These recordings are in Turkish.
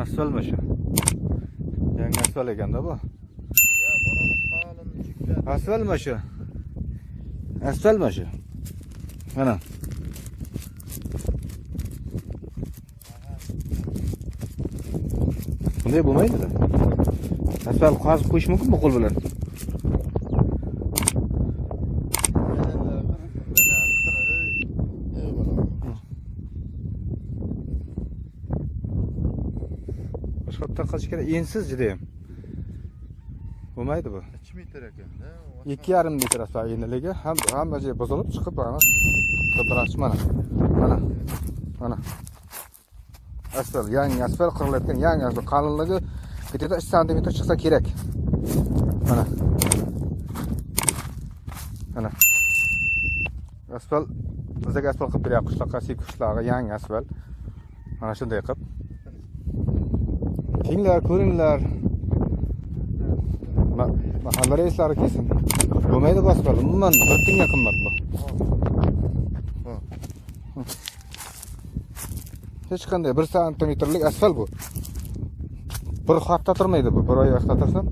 Asfaltmi shu? Yangi asfalt ekanda bu. Ya bana kalın shu? Asfaltmi shu? Mana. Bunday bo'lmaydi-da. Asfalt qazib qo'yish mumkinmi qo'l bilan? Boshqa qilishga ensiz juda ham. Bo'lmaydi bu. 2 metr ekan-da. 2,5 metr asosan enligi ham hamma joy şey bozorib chiqib mana to'parash mana. Mana. Mana. Asfalt, yangi asfalt qurilayotgan yangi asfalt qalinligi bitada 3 santimetr chiqsa kerak. Mana. Mana. Asfalt bizaga asfalt qilib beryapti qishloqqa, sek qishlog'i yangi asfalt. Mana shunday qilib kelinglar ko'ringlar mahalla reislari kelsin bo'lmaydi boshqa umuman bir tiyinga qimmat bu hech qanday bir santimetrlik asfalt bu bir hafta turmaydi bu bir oy vaqtda tursam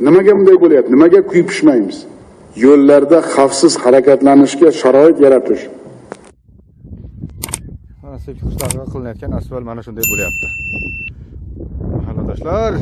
Nimaga bunday bo'lyapti? Nimaga kuyib pishmaymiz? Yo'llarda xavfsiz harakatlanishga sharoit yaratish. mana septik qishlog'iga qilinayotgan asfalt mana shunday bo'lyapti mahalladoshlar